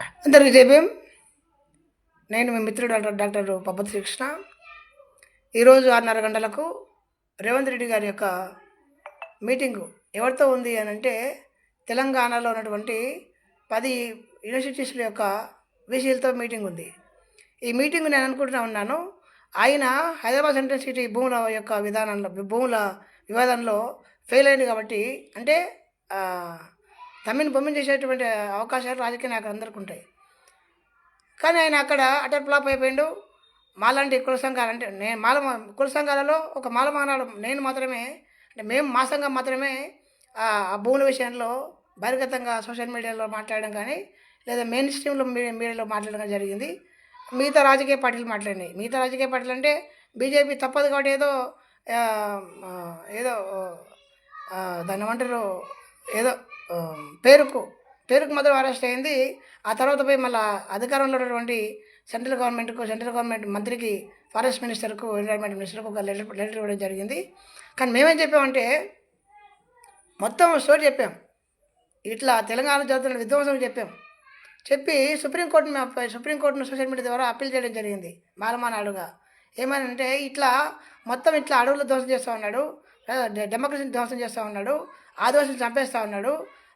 అందరికీ జేబీఎం నేను మీ మిత్రుడు డాక్టర్ డాక్టర్ పబ్బతి శ్రీకృష్ణ. ఈరోజు ఆరున్నర గంటలకు రేవంత్ రెడ్డి గారి యొక్క మీటింగు ఎవరితో ఉంది అని అంటే తెలంగాణలో ఉన్నటువంటి పది యూనివర్సిటీస్ల యొక్క విషయాలతో మీటింగ్ ఉంది. ఈ మీటింగ్ నేను అనుకుంటున్నా ఉన్నాను ఆయన హైదరాబాద్ సెంట్రల్ సిటీ భూముల యొక్క విధానంలో భూముల వివాదంలో ఫెయిల్ అయింది కాబట్టి అంటే తమ్మిని బొమ్మిని చేసేటువంటి అవకాశాలు రాజకీయ నాయకులు అందరికీ ఉంటాయి. కానీ ఆయన అక్కడ అటర్ ఫ్లాప్ అయిపోయిండు. మాలాంటి కుల సంఘాలు అంటే నేను మాల కుల సంఘాలలో ఒక మాలమానాడు నేను మాత్రమే అంటే మేము మా సంఘం మాత్రమే ఆ భూముల విషయంలో బహిర్గతంగా సోషల్ మీడియాలో మాట్లాడడం కానీ లేదా మెయిన్ స్ట్రీమ్లో మీడియాలో మాట్లాడడం కానీ జరిగింది. మిగతా రాజకీయ పార్టీలు మాట్లాడినాయి. మిగతా రాజకీయ పార్టీలు అంటే బీజేపీ తప్పదు కాబట్టి ఏదో ఏదో దాన్ని ఏమంటారు? ఏదో పేరుకు పేరుకు మాత్రం అరెస్ట్ అయింది. ఆ తర్వాత పోయి మళ్ళీ అధికారంలో ఉన్నటువంటి సెంట్రల్ గవర్నమెంట్కు సెంట్రల్ గవర్నమెంట్ మంత్రికి ఫారెస్ట్ మినిస్టర్కు ఎన్విరాన్మెంట్ మినిస్టర్కు ఒక లెటర్ లెటర్ ఇవ్వడం జరిగింది. కానీ మేమేం చెప్పామంటే మొత్తం స్టోరీ చెప్పాం. ఇట్లా తెలంగాణ జరుగుతున్న విధ్వంసం చెప్పాం. చెప్పి సుప్రీంకోర్టుని సుప్రీంకోర్టును సోషల్ మీడియా ద్వారా అప్పీల్ చేయడం జరిగింది మాలమానాడుగా. ఏమనంటే ఇట్లా మొత్తం ఇట్లా అడవులు ధ్వంసం చేస్తూ ఉన్నాడు డెమోక్రసీని ధ్వంసం చేస్తూ ఉన్నాడు ఆదివాసులు చంపేస్తూ ఉన్నాడు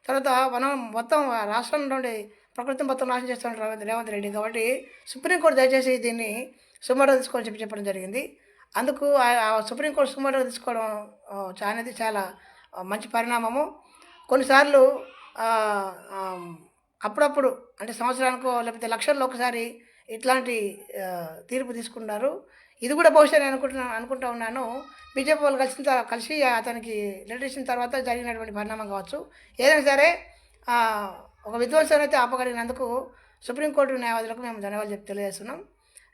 తర్వాత మనం మొత్తం రాష్ట్రం నుండి ప్రకృతి మొత్తం నాశనం చేస్తున్నాడు రేవంత్ రెడ్డి కాబట్టి సుప్రీంకోర్టు దయచేసి దీన్ని సుమారుగా తీసుకోవాలని చెప్పి చెప్పడం జరిగింది. అందుకు ఆ- సుప్రీంకోర్టు సుమారుగా తీసుకోవడం చాలా అనేది చాలా మంచి పరిణామము. కొన్నిసార్లు అప్పుడప్పుడు అంటే సంవత్సరానికో లేకపోతే లక్షల్లో ఒకసారి ఇట్లాంటి తీర్పు తీసుకున్నారు ఇది కూడా బహుశా నేను అనుకుంటున్నాను అనుకుంటా ఉన్నాను. బీజేపీ వాళ్ళు కలిసిన తర్వాత కలిసి అతనికి లెటర్ ఇచ్చిన తర్వాత జరిగినటువంటి పరిణామం కావచ్చు. ఏదైనా సరే ఒక విధ్వంసం అయితే ఆపగలిగినందుకు సుప్రీంకోర్టు న్యాయవాదులకు మేము ధన్యవాదాలు చెప్పి తెలియజేస్తున్నాం.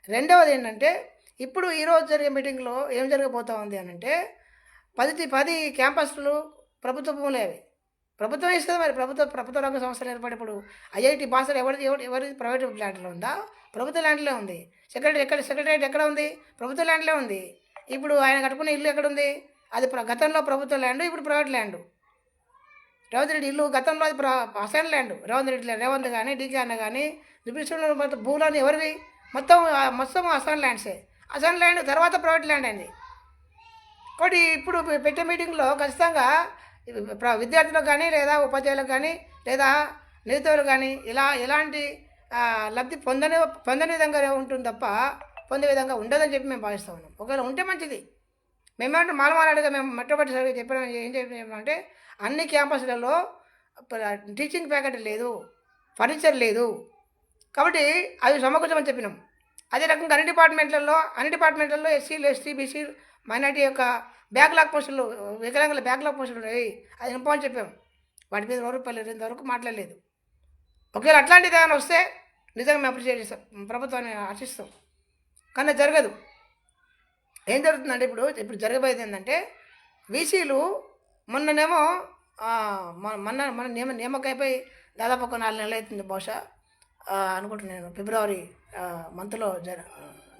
రెండవది ఏంటంటే ఇప్పుడు ఈరోజు జరిగే మీటింగ్లో ఏం జరగబోతా ఉంది అని అంటే పది పది క్యాంపస్లు ప్రభుత్వ భూములే అవి. ప్రభుత్వం ఇస్తుంది మరి? ప్రభుత్వ ప్రభుత్వ రంగ సంస్థలు ఏర్పడినప్పుడు ఐఐటి భాషలు ఎవరిది ఎవరి ఎవరి ప్రైవేట్ ల్యాండ్లో ఉందా? ప్రభుత్వ ల్యాండ్లో ఉంది. సెక్రటరీ ఎక్కడ సెక్రటరీ ఎక్కడ ఉంది? ప్రభుత్వ ల్యాండ్లో ఉంది. ఇప్పుడు ఆయన కట్టుకున్న ఇల్లు ఎక్కడ ఉంది? అది ప్ర- గతంలో ప్రభుత్వ ల్యాండ్ ఇప్పుడు ప్రైవేట్ ల్యాండ్. రేవంత్ రెడ్డి ఇల్లు గతంలో అది ప్ర- అసైన్ ల్యాండ్. రేవంత్ రెడ్డి రేవంత్ కానీ డీకే అన్న కానీ దుబ్బిస్తున్న భూములని ఎవరివి? మొత్తం మొత్తం అసైన్ ల్యాండ్సే. అసైన్ ల్యాండ్ తర్వాత ప్రైవేట్ ల్యాండ్ అయింది. కాబట్టి ఇప్పుడు పెట్టే మీటింగ్లో ఖచ్చితంగా విద్యార్థులకు కానీ లేదా ఉపాధ్యాయులకు కానీ లేదా నిరుద్యోగులకు కానీ ఇలా ఎలాంటి లబ్ధి పొందని పొందని విధంగా ఉంటుంది తప్ప పొందే విధంగా ఉండదని చెప్పి మేము భావిస్తూ ఉన్నాం. ఒకవేళ ఉంటే మంచిది. మేమేమంటే మాలమాలాడుగా మేము మొట్టమొదటి సరిగ్గా చెప్పిన ఏం చెప్పినామంటే అన్ని క్యాంపస్లలో టీచింగ్ ఫ్యాకల్టీ లేదు ఫర్నిచర్ లేదు. కాబట్టి అవి సమకూర్చమని చెప్పినాం. అదే రకంగా అన్ని డిపార్ట్మెంట్లలో అన్ని డిపార్ట్మెంట్లలో ఎస్సీలు ఎస్టీ బీసీ మైనార్టీ యొక్క బ్యాక్లాగ్ పోస్టులు వికలాంగుల బ్యాక్లాగ్ పోస్టులు ఉన్నాయి అది నింపమని చెప్పాం. వాటి మీద ఎవరు రూపాయలు వరకు మాట్లాడలేదు. ఒకవేళ అట్లాంటిది ఏమైనా వస్తే నిజంగా మేము అప్రిషియేట్ చేస్తాం. ప్రభుత్వాన్ని ఆశిస్తాం. కానీ జరగదు. ఏం జరుగుతుందంటే ఇప్పుడు ఇప్పుడు జరగబోయేది ఏంటంటే వీసీలు మొన్ననేమో మొన్న మన నియమ నియామకైపోయి దాదాపు ఒక నాలుగు నెలలు అవుతుంది బహుశా. అనుకుంటున్నాను ఫిబ్రవరి మంత్లో జన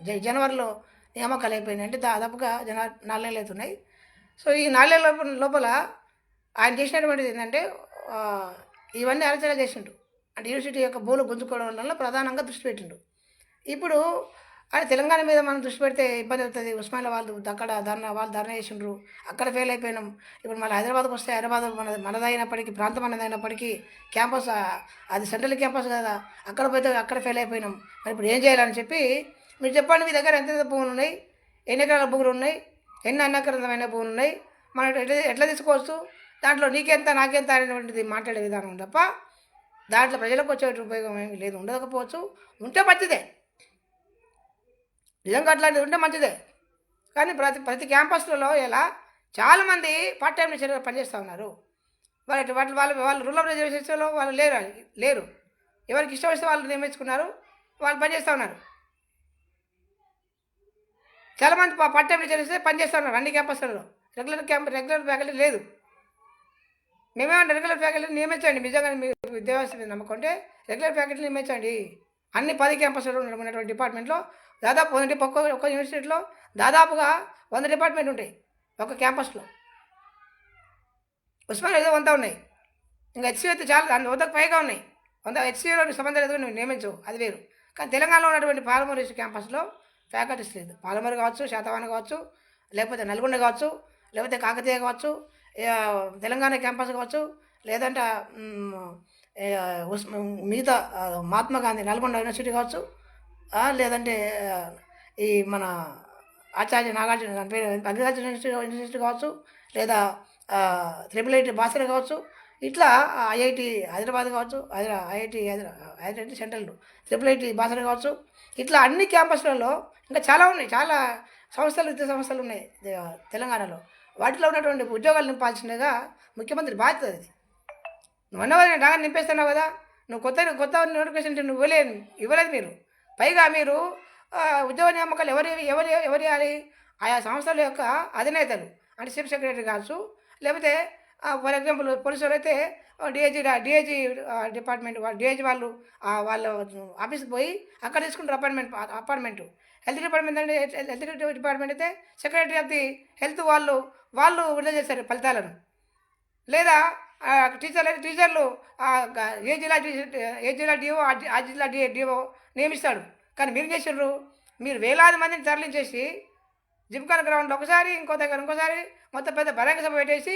జ జనవరిలో నియామకాలు అయిపోయినాయి అంటే దాదాపుగా జన నాలుగేళ్ళు అవుతున్నాయి. సో ఈ నాలుగేళ్ళ లోపల లోపల ఆయన చేసినటువంటిది ఏంటంటే ఇవన్నీ ఆలోచన చేసిండు. అంటే యూనివర్సిటీ యొక్క భూలు గుంజుకోవడం వల్ల ప్రధానంగా దృష్టి పెట్టిండు. ఇప్పుడు ఆయన తెలంగాణ మీద మనం దృష్టి పెడితే ఇబ్బంది అవుతుంది. ఉస్మానియా వాళ్ళు అక్కడ ధర్నా వాళ్ళు ధర్నా చేసిండ్రు. అక్కడ ఫెయిల్ అయిపోయినాం. ఇప్పుడు మళ్ళీ హైదరాబాద్కి వస్తే హైదరాబాద్ మన మనదైనప్పటికీ ప్రాంతం మనదైనప్పటికీ క్యాంపస్ అది సెంట్రల్ క్యాంపస్ కదా. అక్కడ పోతే అక్కడ ఫెయిల్ అయిపోయినాం. మరి ఇప్పుడు ఏం చేయాలని చెప్పి మీరు చెప్పండి మీ దగ్గర ఎంత భూములు ఉన్నాయి? ఎన్ని ఎకరాల భూములు ఉన్నాయి? ఎన్ని అన్నకరమైన భూములు ఉన్నాయి? మనం ఎట్లా ఎట్లా తీసుకోవచ్చు? దాంట్లో నీకెంత నాకెంత అనేటువంటిది మాట్లాడే విధానం తప్ప దాంట్లో ప్రజలకు వచ్చే ఉపయోగం ఏమి లేదు. ఉండకపోవచ్చు. ఉంటే మంచిదే. నిజంగా అట్లాంటిది ఉంటే మంచిదే. కానీ ప్రతి ప్రతి క్యాంపస్లలో ఇలా చాలామంది పార్ట్ టైం టీచర్గా పనిచేస్తూ ఉన్నారు. వాళ్ళు వాళ్ళ వాళ్ళ వాళ్ళు రూరల్ రిజర్వేషన్స్లో వాళ్ళు లేరు లేరు. ఎవరికి ఇష్టం వస్తే వాళ్ళు నియమించుకున్నారు వాళ్ళు పనిచేస్తూ ఉన్నారు. చాలామంది పా- పార్ట్ టైం చేస్తున్నారు అన్ని క్యాంపస్లలో రెగ్యులర్ క్యాంప్ రెగ్యులర్ ఫ్యాకల్టీ లేదు. మేమేమన్నా రెగ్యులర్ ఫ్యాకల్టీని నియమించండి. నిజంగా మీరు విద్యావ్యవస్థ మీద రెగ్యులర్ ఫ్యాకల్టీని నియమించండి. అన్ని పది క్యాంపస్లో ఉన్నటువంటి డిపార్ట్మెంట్లో దాదాపు వంద ఒక్క ఒక్క యూనివర్సిటీలో దాదాపుగా వంద డిపార్ట్మెంట్ ఉంటాయి ఒక క్యాంపస్లో ఉస్మాన్ ఏదో వంద ఉన్నాయి. ఇంకా హెచ్సీ అయితే చాలా దాని వందకు పైగా ఉన్నాయి. వంద హెచ్సీలో సంబంధం లేదు నువ్వు నియమించవు అది వేరు. కానీ తెలంగాణలో ఉన్నటువంటి పాలమూరు క్యాంపస్లో ఫ్యాకల్టీస్ లేదు. పాలమూరు కావచ్చు శాతవాన కావచ్చు లేకపోతే నల్గొండ కావచ్చు లేకపోతే కాకతీయ కావచ్చు తెలంగాణ క్యాంపస్ కావచ్చు లేదంటే మిగతా మహాత్మా గాంధీ నల్గొండ యూనివర్సిటీ కావచ్చు లేదంటే ఈ మన ఆచార్య నాగార్జున పేరు అగ్రికల్చర్ యూనివర్సిటీ యూనివర్సిటీ కావచ్చు లేదా త్రిపుల్ ఐటీ బాసర కావచ్చు ఇట్లా ఐఐటి హైదరాబాద్ కావచ్చు హైదరా IIT Hydraa IIT central triple IT Basara కావచ్చు. ఇట్లా అన్ని క్యాంపస్లలో ఇంకా చాలా ఉన్నాయి చాలా సంస్థలు విద్యా సంస్థలు ఉన్నాయి తెలంగాణలో. వాటిలో ఉన్నటువంటి ఉద్యోగాలు నింపాల్సిందిగా ముఖ్యమంత్రి బాధ్యత అది. నువ్వు అన్నవారు నేను నింపేస్తున్నావు కదా నువ్వు కొత్త కొత్త నోటిఫికేషన్ నువ్వు ఇవ్వలేదు ఇవ్వలేదు మీరు. పైగా మీరు ఉద్యోగ నియామకాలు ఎవరు ఎవరు ఎవరు ఇవ్వాలి? ఆయా సంస్థల యొక్క అధినేతలు అంటే చీఫ్ సెక్రటరీ కావచ్చు లేకపోతే ఫర్ ఎగ్జాంపుల్ పోలీసు అయితే డిఐజీ డిఐజీ డిపార్ట్మెంట్ డిఐజీ వాళ్ళు వాళ్ళ ఆఫీస్కి పోయి అక్కడ తీసుకుంటారు అపాయింట్మెంట్ అపార్ట్మెంట్. హెల్త్ డిపార్ట్మెంట్ అంటే హెల్త్ డిపార్ట్మెంట్ అయితే సెక్రటరీ ఆఫ్ ది హెల్త్ వాళ్ళు వాళ్ళు విడుదల చేస్తారు ఫలితాలను. లేదా టీచర్లు అయితే టీచర్లు ఏ జిల్లా ఏ జిల్లా డిఓ ఆ జిల్లా డిఏ డిఓ నియమిస్తాడు. కానీ మీరు చేసిండ్రు? మీరు వేలాది మందిని తరలించేసి జిమ్కాన్ గ్రౌండ్ ఒకసారి ఇంకో దగ్గర ఇంకోసారి మొత్తం పెద్ద బహిరంగ సభ పెట్టేసి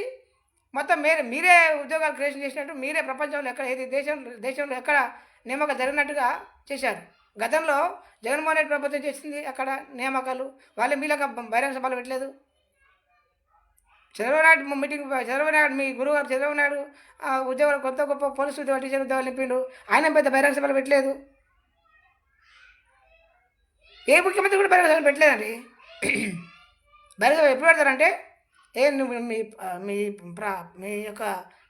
మొత్తం మీరే మీరే ఉద్యోగాలు క్రియేషన్ చేసినట్టు మీరే ప్రపంచంలో ఎక్కడ ఏది దేశం దేశంలో ఎక్కడ నియామకాలు జరిగినట్టుగా చేశారు. గతంలో జగన్మోహన్ రెడ్డి ప్రభుత్వం చేసింది అక్కడ నియామకాలు? వాళ్ళే మీలాగా బహిరంగ సభలు పెట్టలేదు. చంద్రబాబు నాయుడు మీటింగ్ చంద్రబాబు నాయుడు మీ గురువు గారు చంద్రబాబు నాయుడు ఉద్యోగాలు కొత్త గొప్ప పోలీసు ఉద్యోగాలు టీచర్ ఉద్యోగాలు నింపిండు. ఆయన పెద్ద బహిరంగ సభలు పెట్టలేదు. ఏ ముఖ్యమంత్రి కూడా బహిరంగ సభలు పెట్టలేదండి. బహిరంగ సభ ఎప్పుడు పెడతారంటే ఏ నువ్వు మీ మీ ప్రా మీ యొక్క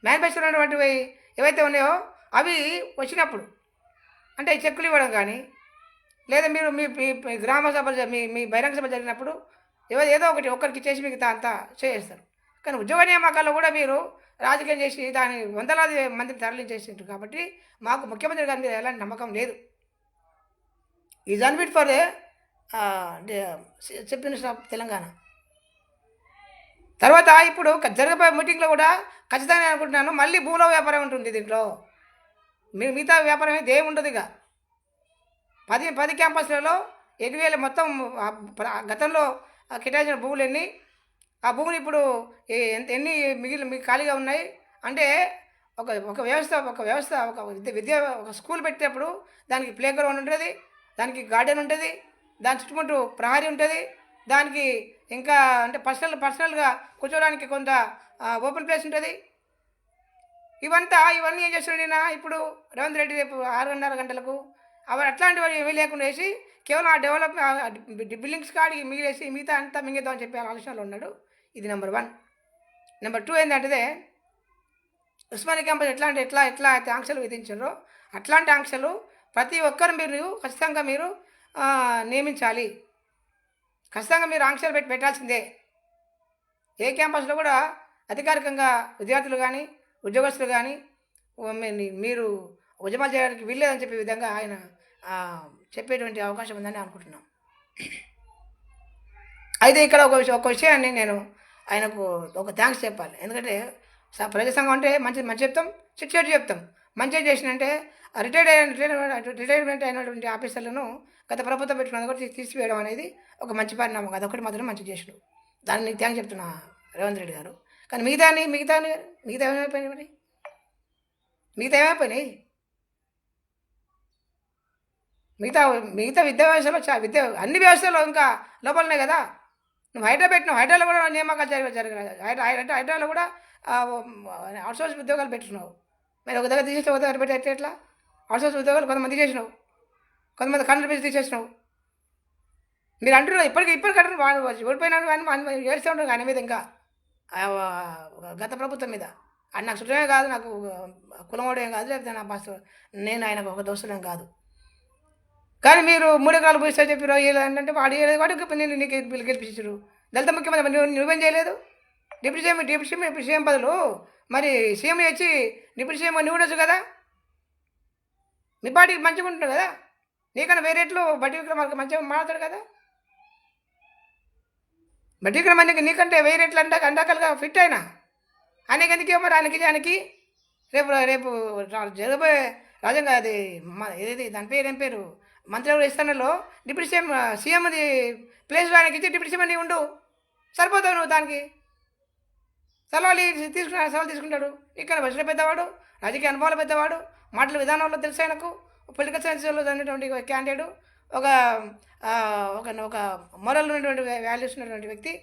మేనిఫెస్టోలో ఉన్నటువంటివి ఏవైతే ఉన్నాయో అవి వచ్చినప్పుడు అంటే చెక్కులు ఇవ్వడం కానీ లేదా మీరు మీ గ్రామ సభ మీ మీ బహిరంగ సభ జరిగినప్పుడు ఏదో ఏదో ఒకటి ఒక్కరికి చేసి మిగతా అంతా చేస్తారు కానీ ఉద్యోగ నియామకాల్లో కూడా మీరు రాజకీయం చేసి దాని వందలాది మందిని తరలించేసింటారు కాబట్టి మాకు ముఖ్యమంత్రి గారి మీద ఎలాంటి నమ్మకం లేదు. Is unfit for a Telangana. తర్వాత ఇప్పుడు జరగబోయే మీటింగ్లో కూడా ఖచ్చితంగా అనుకుంటున్నాను మళ్ళీ భూలో వ్యాపారం ఉంటుంది దీంట్లో. మీ మిగతా వ్యాపారం అయితే ఏమి ఉండదు ఇక పది పది క్యాంపస్లలో ఎన్ని వేల మొత్తం గతంలో ఆ కేటాయించిన భూములు ఎన్ని? ఆ భూములు ఇప్పుడు ఏ- ఎంత- ఎన్ని మిగిలిన మీకు ఖాళీగా ఉన్నాయి? అంటే ఒక ఒక వ్యవస్థ ఒక వ్యవస్థ ఒక విద్య ఒక స్కూల్ పెట్టేటప్పుడు దానికి ప్లే గ్రౌండ్ ఉంటుంది దానికి గార్డెన్ ఉంటుంది దాని చుట్టుముట్టు ప్రహరీ ఉంటుంది దానికి ఇంకా అంటే పర్సనల్ పర్సనల్గా కూర్చోడానికి కొంత ఓపెన్ ప్లేస్ ఉంటుంది. ఇవంతా ఇవన్నీ ఏం చేస్తున్నాడు నేను ఇప్పుడు రేవంత్ రెడ్డి రేపు ఆరున్నర గంటలకు అవి అట్లాంటివి ఏమీ లేకుండా వేసి కేవలం ఆ డెవలప్ బిల్డింగ్స్ కాడికి మిగిలేసి మిగతా అంతా మింగేద్దామని చెప్పి ఆలోచనలో ఉన్నాడు. ఇది నెంబర్ వన్ నెంబర్ టూ ఏంటంటే ఉస్మాని క్యాంపస్ ఎట్లాంటి ఎట్లా ఎట్లా అయితే ఆంక్షలు విధించారో అట్లాంటి ఆంక్షలు ప్రతి ఒక్కరు మీరు ఖచ్చితంగా మీరు నియమించాలి. ఖచ్చితంగా మీరు ఆంక్షలు పెట్టి పెట్టాల్సిందే. ఏ క్యాంపస్లో కూడా అధికారికంగా విద్యార్థులు కానీ ఉద్యోగస్తులు కానీ మీరు ఉద్యమాలు చేయడానికి వీల్లేదని చెప్పే విధంగా ఆయన చెప్పేటువంటి అవకాశం ఉందని అనుకుంటున్నాం. అయితే ఇక్కడ ఒక విషయం ఒక విషయాన్ని నేను ఆయనకు ఒక థ్యాంక్స్ చెప్పాలి. ఎందుకంటే స- ప్రజా సంఘం అంటే మంచి మంచి చెప్తాం శిక్ష చెప్తాం. మంచిగా చేసినంటే రిటైర్డ్ అయిన రిటైర్మెంట్ రిటైర్మెంట్ అయినటువంటి ఆఫీసర్లను గత ప్రభుత్వం పెట్టుకున్నది కూడా తీసివేయడం అనేది ఒక మంచి పరిణామం ఒకటి మాత్రం మంచి చేసినాడు దాన్ని నీకు థ్యాంక్స్ చెప్తున్నా రేవంత్ రెడ్డి గారు. కానీ మిగతా మిగతా మిగతా ఏమైపోయినాయి మరి? మిగతా ఏమైపోయినాయి? మిగతా మిగతా విద్యా వ్యవస్థలో చా విద్య అన్ని వ్యవస్థలో ఇంకా లోపలనే కదా? నువ్వు హైడ్రా పెట్టినావు హైడ్రాలో కూడా నియామకాలు జరిగి జరిగిన హైడ్రా అంటే హైడ్రాలో కూడా అవుట్సోర్స్ ఉద్యోగాలు పెట్టినావు మరి ఒక దగ్గర తీసేస్తే ఒక దగ్గర పెట్టి ఎట్లా? ఎట్లా అవుట్సోర్స్ ఉద్యోగాలు కొంతమంది చేసినావు. కొంతమంది కన్నడ పెట్టి తీసేసినావు. మీరు అంటున్నారు ఇప్పటికి ఇప్పటికి అంటారు వాళ్ళు ఓడిపోయినాడు కానీ వాళ్ళు ఏడుస్తూ ఉంటారు ఆయన మీద ఇంకా. గత ప్రభుత్వం మీద. అది నాకు చుట్టమే కాదు నాకు కులమోడేం కాదు లేకపోతే నా పాస్ నేను ఆయనకు ఒక దోస్తులేం కాదు. కానీ మీరు మూడు ఎకరాలు పోయిస్తా చెప్పారు ఏంటంటే వాడు చేయలేదు వాడు నేను నీకు వీళ్ళు గెలిపించారు దళిత ముఖ్యమంత్రి నువ్వేం చేయలేదు? Deputy CM deputy CM deputy CM బదులు మరి సీఎం వచ్చి డిప్యూటీ సీఎం నువ్వు ఉండొచ్చు కదా? మీ పార్టీకి మంచిగా ఉంటుంది కదా? నీకన్నా వేరేట్లు బట్టి విక్రమార్క మంచిగా మాట్లాడు కదా? బట్టి విక్రమానికి నీకంటే వేరేట్లు అంట అండాకలుగా ఫిట్ అయినా? ఆయనకి ఎందుకే మరి ఆయనకి ఆయనకి? రేపు రేపు జరగబోయే రాజంగా అది ఏది దాని పేరు ఏం పేరు? మంత్రి ఎవరు ఇస్తానలో? డిప్యూటీ సీఎం సీఎంది ప్లేస్ ఆయనకి ఇచ్చి డిప్యూటీ సీఎం ఉండు. సరిపోతావు నువ్వు దానికి? సెలవులు తీసుకున్న సెలవులు తీసుకుంటాడు. ఇక్కడ వచ్చిన పెద్దవాడు రాజకీయ అనుభవాలు పెద్దవాడు మాటల విధానంలో తెలుసు ఆయనకు. పొలిటికల్ సైన్స్లో చదివినటువంటి క్యాండిడేట్ ఒక ఒక ఒక మొరల్ ఉన్నటువంటి వాల్యూస్ ఉన్నటువంటి వ్యక్తి.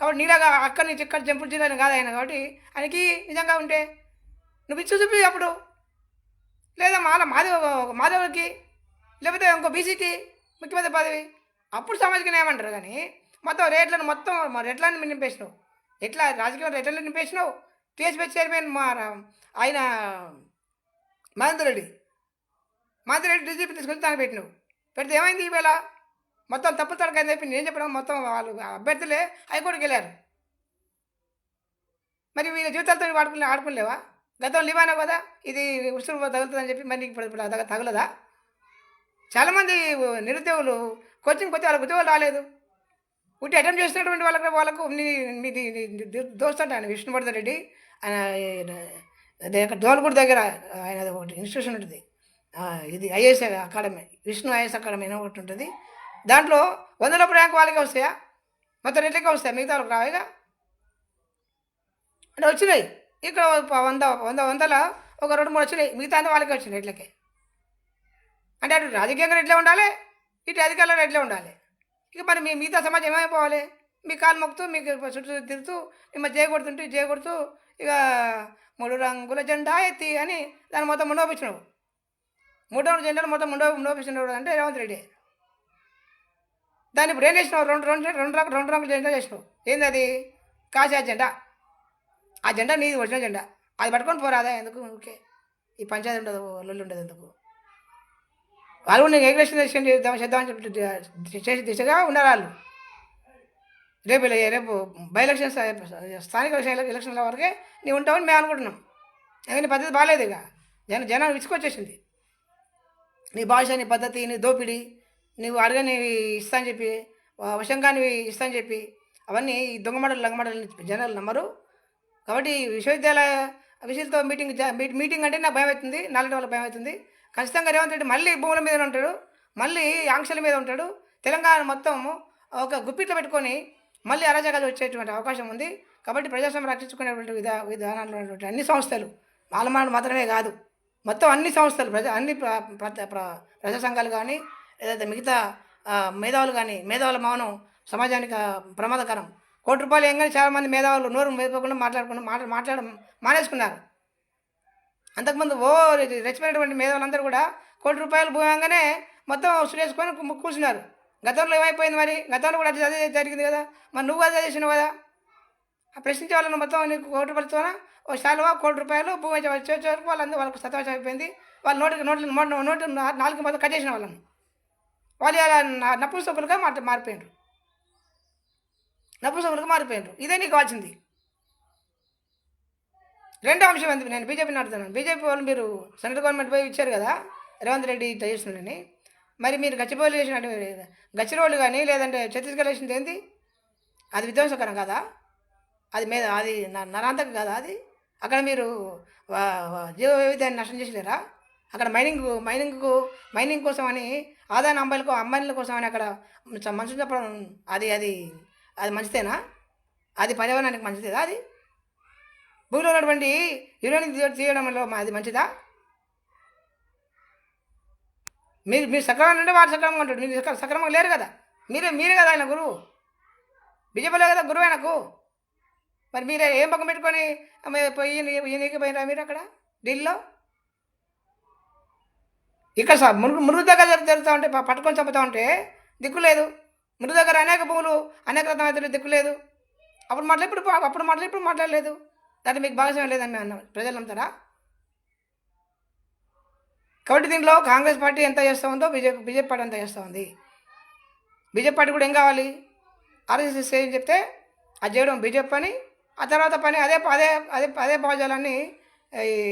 కాబట్టి నీలాగా అక్కడి నుంచి ఇక్కడ జంపులు చేయాలని కాదు ఆయన కాబట్టి ఆయనకి నిజంగా ఉంటే నువ్వు ఇచ్చి చూపి అప్పుడు. లేదా మాల మాధవ మాధవుడికి లేకపోతే ఇంకో బీసీకి ముఖ్యమంత్రి పదవి. అప్పుడు సామాజిక న్యాయం అంటారు కానీ మొత్తం రేట్లను మొత్తం రేట్లన్నీ రేట్లను నింపేసినావు ఎట్లా రాజకీయ రేట్లను నింపేసినావు? టీఎస్పీ చైర్మన్ మా ఆయన మహేందర్ రెడ్డి మహేందర్ రెడ్డి డీజీపీ తీసుకొని దాన్ని పెట్టినావు. పెడితే ఏమైంది ఈవేళ మొత్తం తప్పు తడకని చెప్పి నేను చెప్పడం మొత్తం వాళ్ళు అభ్యర్థులే హైకోర్టుకి వెళ్ళారు. మరి వీళ్ళ జీవితాలతో ఆడుకునే ఆడుకోలేవా గతం ఇవ్వనా కదా? ఇది ఉసురు తగులుతుందని చెప్పి మరి ఇప్పుడు ఇప్పుడు తగలదా? చాలామంది నిరుద్యోగులు కోచింగ్ పోతే వాళ్ళకి ఉద్యోగాలు రాలేదు. ఉంటే అటెంప్ట్ చేసినటువంటి వాళ్ళకి వాళ్ళకు మీది దోస్తు ఆయన విష్ణువర్ధన్ రెడ్డి. ఆయన అదే దోలగూడ దగ్గర ఆయన ఒకటి ఇన్స్టిట్యూషన్ ఉంటుంది. ఇది IAS academy Vishnu IAS academy అని ఒకటి ఉంటుంది. దాంట్లో వందల ర్యాంక్ వాళ్ళకే వస్తాయా? మొత్తం రెట్లకే వస్తాయి? మిగతా వాళ్ళకి రావేగా అంటే వచ్చినాయి. ఇక్కడ వంద వంద వందల ఒక రెండు మూడు వచ్చినాయి. మిగతా అంతా వాళ్ళకే వచ్చినాయి రెట్లకే. అంటే అటు రాజకీయంగా ఎట్లా ఉండాలి ఇటు అధికారులు ఎట్లా ఉండాలి. ఇక మరి మీ మిగతా సమాజం ఏమైపోవాలి మీ కాలు మొక్కుతూ మీకు చుట్టూ తిరుగుతూ మిమ్మల్ని చేయకూడుతుంటే చేయకొడుతూ ఇక మూడు రంగుల జెండా ఎత్తి అని దాన్ని మొత్తం ముండోపించినావు మూడు రంగుల జెండాను మొత్తం ముండో ముండోపించినాడు అంటే రేవంత్ రెడ్డి. దాన్ని ఇప్పుడు ఏం చేసినావు? రెండు రెండు రెండు రంగు రెండు రంగుల జెండా చేసినావు. ఏంది అది కాశీ జెండా. ఆ జెండా నీది ఒరిజినల్ జెండా. అది పట్టుకొని పోరాదా? ఎందుకు? ఓకే ఈ పంచాయతీ ఉండదు లొల్లు ఉండదు ఎందుకు? వాళ్ళు కూడా నేను ఎగ్రేషన్ చేద్దాం చేద్దామని చెప్పి చేసే దిశగా ఉన్నారు వాళ్ళు. రేపు రేపు బై ఎలక్షన్స్ స్థానిక ఎలక్షన్ల వరకే నీవు ఉంటావని మేము అనుకుంటున్నాం. ఎందుకంటే పద్ధతి బాగాలేదు ఇక. జన జనం విసుకొచ్చేసింది నీ భాష నీ పద్ధతి నీ దోపిడీ నువ్వు అడగని ఇస్తా అని చెప్పి వశంగానివి ఇస్తా అని చెప్పి అవన్నీ దొంగమడలు లంగమడలు జనాలు నమ్మరు. కాబట్టి విశ్వవిద్యాలయ విషయంతో మీటింగ్ మీటింగ్ అంటే నాకు భయం అవుతుంది నాలుగు వాళ్ళకి భయం అవుతుంది ఖచ్చితంగా రేవంత్ రెడ్డి మళ్ళీ భూముల మీద ఉంటాడు మళ్ళీ ఆంక్షల మీద ఉంటాడు. తెలంగాణ మొత్తం ఒక గుప్పిట్లో పెట్టుకొని మళ్ళీ అరాజకాలు వచ్చేటువంటి అవకాశం ఉంది. కాబట్టి ప్రజాస్వామ్యం రక్షించుకునేటువంటి విధా విధానాలు ఉన్నటువంటి అన్ని సంస్థలు మాలమాలు మాత్రమే కాదు. మొత్తం అన్ని సంస్థలు ప్రజా అన్ని ప్రజా సంఘాలు కానీ లేదా మిగతా మేధావులు కానీ మేధావుల మౌనం సమాజానికి ప్రమాదకరం. కోటి రూపాయలు ఏంగానే చాలామంది మేధావులు నోరు మేపకుండా మాట్లాడుకుని మాట్లా మాట్లాడడం మానేసుకున్నారు. అంతకుముందు ఓ రె- రెచ్చిపోయినటువంటి మేధావులందరూ కూడా కోటి రూపాయలు పోయంగానే మొత్తం సురేసుకొని కూర్చున్నారు. గతంలో ఏమైపోయింది మరి? గతంలో కూడా అదే జరిగింది కదా? మరి నువ్వు అదే చేసినావు కదా? ఆ ప్రశ్నించే వాళ్ళని మొత్తం నీకు కోటి రూపాయలతోన? ఓ శాలువా కోటి రూపాయలు భూమి వచ్చే వరకు వాళ్ళందరూ వాళ్ళకు సతవశం అయిపోయింది. వాళ్ళ నోటికి నోట్లు నోటు నోటి నాలుగు మొత్తం కట్ చేసిన వాళ్ళని. వాళ్ళు ఇలా నపుంసకులుగా మాట మారిపోయినారు. నపుంసకులుగా మారిపోయినారు. ఇదే నీకు కావాల్సింది. రెండో అంశం ఎందుకు నేను బీజేపీని అడుగుతున్నాను. బీజేపీ వాళ్ళు మీరు సెంట్రల్ గవర్నమెంట్ పోయి ఇచ్చారు కదా రేవంత్ రెడ్డి ఇట్లా చేస్తున్నాడని మరి మీరు గచ్చిబౌలి చేసినట్టు గచ్చిరోళ్ళు కానీ లేదంటే ఛత్తీస్గఢ్ చేసింది ఏంది? అది విధ్వంసకరం కదా? అది మీద అది న- నరాంతకం కదా అది? అక్కడ మీరు జీవ వైవిధ్యాన్ని నష్టం చేసలేరా? అక్కడ మైనింగ్ మైనింగ్కు మైనింగ్ కోసం అని ఆదాయ అంబాయిలకు అంబాయిల కోసం అని అక్కడ మనుషులు చెప్పడం అది అది అది మంచిదేనా? అది పర్యావరణానికి మంచిదేదా అది? భూమిలో ఉన్నటువంటి యూరియాని తీయడంలో అది మంచిదా? మీరు మీరు సక్రమంగా ఉంటే వాడు సక్రమంగా ఉంటాడు మీరు సక్రమంగా లేరు కదా. మీరే మీరే కదా ఆయన గురువు. బీజేపీలో కదా గురువు ఆయనకు. మరి మీరే ఏం పక్కన పెట్టుకొని ఆమె పోయి ఈయనకి పోయినరా మీరు అక్కడ? ఢిల్లీలో ఇక్కడ మురుగు మురుగు దగ్గర జరుగుతూ ఉంటే పట్టుకొని చంపుతూ ఉంటే దిక్కు లేదు. మురుగు దగ్గర అనేక భూములు అనేక రకమైన దిక్కు లేదు. అప్పుడు మాట్లాడి ఇప్పుడు అప్పుడు మాట్లాడి ఇప్పుడు మాట్లాడలేదు. దాంట్లో మీకు భాగస్వామ్యం లేదని మేము అన్నాం. ప్రజలు కాబట్టి దీంట్లో కాంగ్రెస్ పార్టీ ఎంత చేస్తూ ఉందో బీజేపీ బీజేపీ పార్టీ ఎంత చేస్తూ ఉంది. బీజేపీ పార్టీ కూడా ఏం కావాలి? ఆర్ఎస్ఎస్ ఏం చెప్తే అది చేయడం బీజేపీ పని ఆ తర్వాత పని అదే అదే అదే అదే భావజాలాన్ని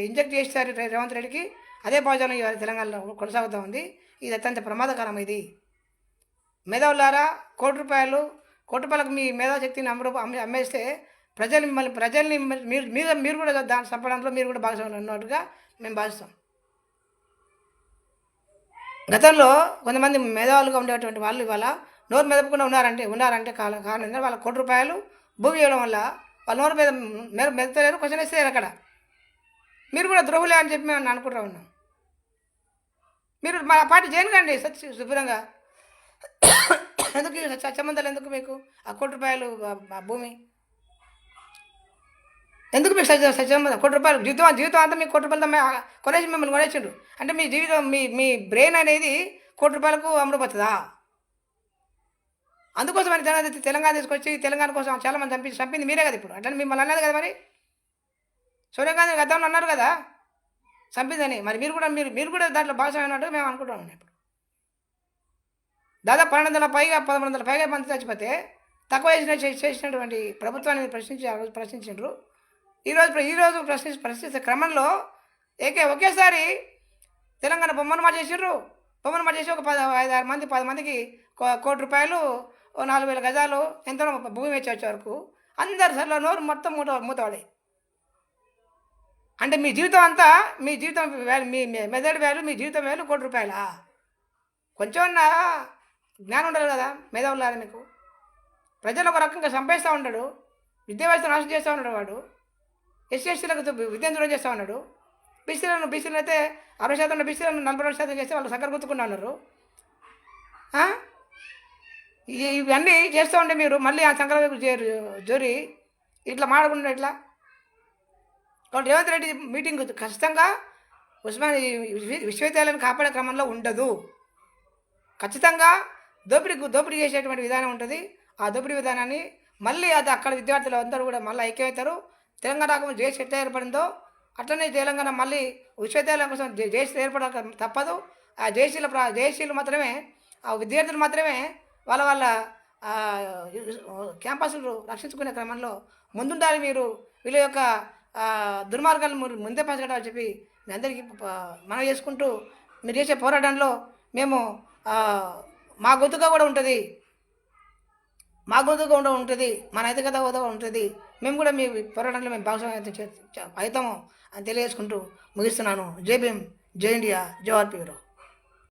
ఇంజెక్ట్ చేస్తారు రేవంత్ రెడ్డికి అదే భావజాలం ఇవాళ తెలంగాణలో కొనసాగుతూ ఉంది. ఇది అత్యంత ప్రమాదకరం ఇది. మేధావులారా కోటి రూపాయలు కోటి రూపాయలకు మీ మేధాశక్తిని అమ్మ అమ్మేస్తే ప్రజలు మిమ్మల్ని ప్రజల్ని మీరు మీద మీరు కూడా దాన్ని చంపడంలో మీరు కూడా భాగస్వామ్యం ఉన్నట్టుగా మేము భావిస్తాం. గతంలో కొంతమంది మేధావులుగా ఉండేటువంటి వాళ్ళు ఇవాళ నోరు మెదపకుండా ఉన్నారంటే ఉన్నారంటే కాలం కారణం ఏంటంటే వాళ్ళ కోటి రూపాయలు భూమి ఇవ్వడం వల్ల వాళ్ళ నోరు మీద మెద మెదతలేరు క్వశ్చన్ వేస్తారు అక్కడ. మీరు కూడా ద్రోహులే అని చెప్పి మేము అనుకుంటా ఉన్నాం. మీరు మా పార్టీ చేయనుకండి సత్య శుభ్రంగా. ఎందుకు ఈ సత్యమంతాలు ఎందుకు మీకు? ఆ కోటి రూపాయలు భూమి. ఎందుకు మీరు సత్య సత్యమంతం కోటి రూపాయలు? జీవితం జీవితం అంతా మీకు కోటి రూపాయలతో కొనేసి మిమ్మల్ని కొనేసిండు. అంటే మీ జీవితం మీ మీ బ్రెయిన్ అనేది కోటి రూపాయలకు అమ్ముడుపోతుందా? అందుకోసం అని తెలంగాణ తెలంగాణ తీసుకొచ్చి తెలంగాణ కోసం చాలా మంది చంపి చంపింది మీరే కదా ఇప్పుడు. అంటే మిమ్మల్ని అన్నది కదా మరి? సోనియా గాంధీ గతంలో అన్నారు కదా? చంపిందని. మరి మీరు కూడా మీరు మీరు కూడా దాంట్లో భాగస్వామైనట్టు మేము అనుకుంటున్నాం ఇప్పుడు. దాదాపు పన్నెండు వందల పైగా పదమూడు వందల పైగా మంది చచ్చిపోతే తక్కువ చేసిన చేసినటువంటి ప్రభుత్వాన్ని ప్రశ్నించి ఆ రోజు ప్రశ్నించారు ఈరోజు ఈరోజు ప్రశ్నించి ప్రశ్నించే క్రమంలో ఏకే ఒకేసారి తెలంగాణ బొమ్మను చేసిర్రు. బొమ్మను చేసి ఒక పది ఐదు ఆరు మంది పది మందికి కో- కోటి రూపాయలు నాలుగు వేల గజాలు ఎంతో భూమి వచ్చే వరకు అందరి సరిలో నోరు మొత్తం మూత మూతవాడే అంటే మీ జీవితం అంతా మీ జీవితం వాల్యూ మీ మెదడు వేలు మీ జీవితం వేలు కోటి రూపాయలా? కొంచెం అన్నా జ్ఞానం ఉండాలి కదా మేధావులారా మీకు. ప్రజలు ఒక రకంగా చంపేస్తూ ఉంటాడు విద్యా వ్యవస్థ నాశనం చేస్తూ ఉన్నాడు వాడు. ఎస్సీ ఎస్టీలకు విద్యను చేస్తూ ఉన్నాడు. బీసీలను బీసీలు అయితే అరవై శాతం బీసీలను నలభై రెండు శాతం చేస్తే వాళ్ళు సక్కర గుర్తుకుండా ఉన్నారు. ఇవన్నీ చేస్తూ ఉంటే మీరు మళ్ళీ ఆ సంక్రాంతి చేరు జోరి ఇట్లా మాడకుండా ఇట్లా. కాబట్టి రేవంత్ రెడ్డి మీటింగ్ ఖచ్చితంగా ఉస్మాన్ విశ్వవిద్యాలయం కాపాడే క్రమంలో ఉండదు. ఖచ్చితంగా దోపిడీ దోపిడీ చేసేటువంటి విధానం ఉంటుంది. ఆ దోపిడీ విధానాన్ని మళ్ళీ అది అక్కడ విద్యార్థులు అందరూ కూడా మళ్ళీ ఐక్యమవుతారు. తెలంగాణ రాకముందు జేసీ ఎట్లా ఏర్పడిందో అట్లనే తెలంగాణ మళ్ళీ విశ్వవిద్యాలయం కోసం జే- జేసీ ఏర్పడక తప్పదు. ఆ జేసీల ప్రా జేసీలు మాత్రమే ఆ విద్యార్థులు మాత్రమే వాళ్ళ వాళ్ళ క్యాంపస్లు రక్షించుకునే క్రమంలో ముందుండాలి మీరు. వీళ్ళ యొక్క దుర్మార్గాలను మీరు ముందే పసగడాలని చెప్పి మీ అందరికీ మనం చేసుకుంటూ మీరు చేసే పోరాటంలో మేము మా గొంతుగా కూడా ఉంటుంది. మా గొంతుగా కూడా ఉంటుంది. మన నైతికత కూడా ఉంటుంది. మేము కూడా మీ పోరాటంలో మేము భాగస్వామ్యం అవుతాము అని తెలియజేసుకుంటూ ముగిస్తున్నాను. జై భీమ్ జై ఇండియా జవహర్ పీరో